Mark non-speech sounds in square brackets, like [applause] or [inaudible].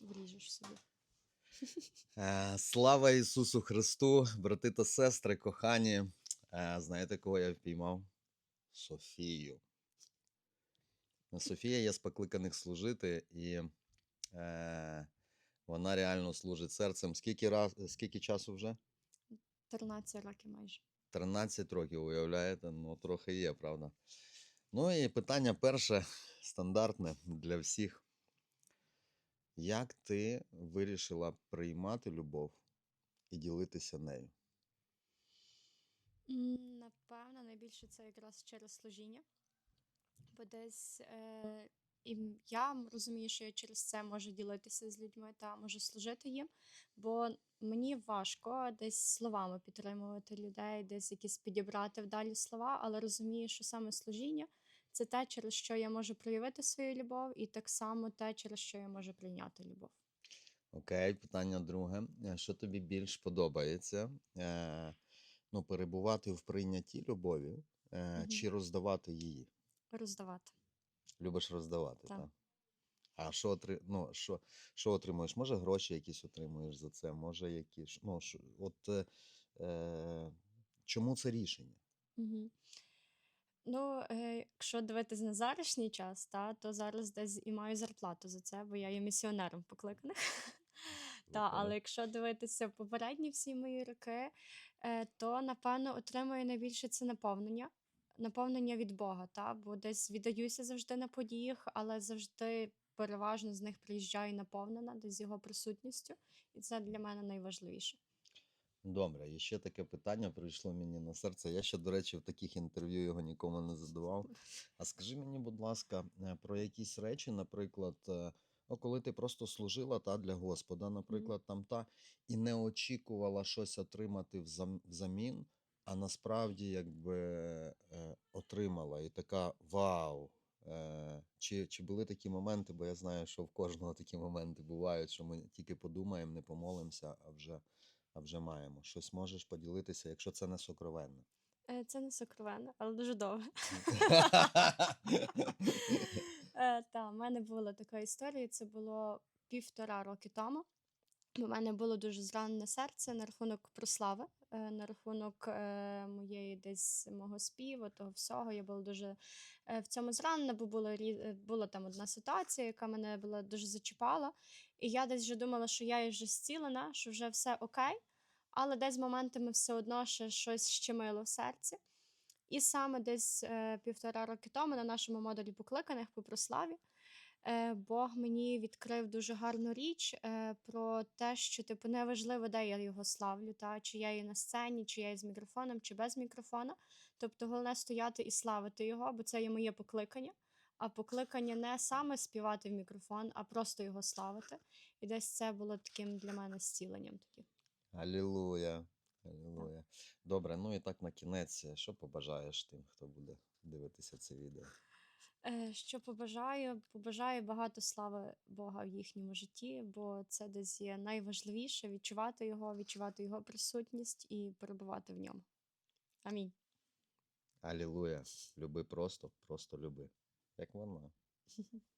вріжеш собі. Е, Слава Ісусу Христу, брати та сестри, кохані. Е, Знаєте, кого я впіймав? Софію. Софія є з покликаних служити, і е, вона реально служить серцем. Скільки, раз, скільки часу вже? 13 років майже. 13 років, уявляєте? Ну, трохи є, правда. Ну і питання перше, стандартне для всіх. Як ти вирішила приймати любов і ділитися нею? Напевно, найбільше це якраз через служіння. Бо десь е, і я розумію, що я через це можу ділитися з людьми та можу служити їм. Бо мені важко десь словами підтримувати людей, десь якісь підібрати вдалі слова, але розумію, що саме служіння це те, через що я можу проявити свою любов, і так само те, через що я можу прийняти любов. Окей, питання друге. Е, Що тобі більш подобається? Е, ну, перебувати в прийнятті любові е, Мгм. чи роздавати її? Роздавати. Любиш роздавати, Так. так? А що, отри... ну, що, що отримуєш? Може, гроші якісь отримуєш за це? Може, якісь. Ну, що... от, е, е, чому це рішення? Угу. Ну, е, якщо дивитись на зарішній час, та, то зараз десь і маю зарплату за це, бо я є місіонером покликаних. [laughs] Та, але якщо дивитися попередні всі мої роки, е, то напевно отримую найбільше це наповнення. Наповнення від Бога, та? бо десь віддаюся завжди на подіях, але завжди переважно з них приїжджаю наповнена, десь його присутністю. І це для мене найважливіше. Добре, і ще таке питання прийшло мені на серце. Я ще, до речі, в таких інтерв'ю його нікому не задавав. А скажи мені, будь ласка, е, про якісь речі, наприклад, е, ну, коли ти просто служила та для Господа, наприклад, там та, і не очікувала щось отримати взамін, а насправді якби е, отримала і така вау. Е, чи, чи були такі моменти, бо я знаю, що в кожного такі моменти бувають, що ми тільки подумаємо, не помолимося, а вже, а вже маємо. Щось можеш поділитися, якщо це не сокровенно. Е, Це не сокровенне, але дуже довго. [laughs] Е, Та, в мене була така історія. Це було півтора роки тому. У мене було дуже зранене серце на рахунок прослави, е, на рахунок е, моєї десь мого співу, того всього. Я була дуже е, в цьому зранена, бо е, була там одна ситуація, яка мене була дуже зачіпала. І я десь вже думала, що я вже зцілена, що вже все окей, але десь моментами все одно ще щось щемило в серці. І саме десь півтора роки тому на нашому модулі покликаних по прославі Бог мені відкрив дуже гарну річ е, про те, що типу неважливо, де я його славлю, та чи я є на сцені, чи я є з мікрофоном, чи без мікрофона. Тобто, головне стояти і славити його, бо це є моє покликання. А покликання не саме співати в мікрофон, а просто його славити. І десь це було таким для мене зціленням тоді. Алілуя. Алілуя. Добре, ну і так на кінець, е, що побажаєш тим, хто буде дивитися це відео? Е, Що побажаю? Побажаю багато слави Бога в їхньому житті, бо це десь є найважливіше відчувати його, відчувати його присутність і перебувати в ньому. Амінь. Алілуя. Люби просто, просто люби. Як вона. [laughs]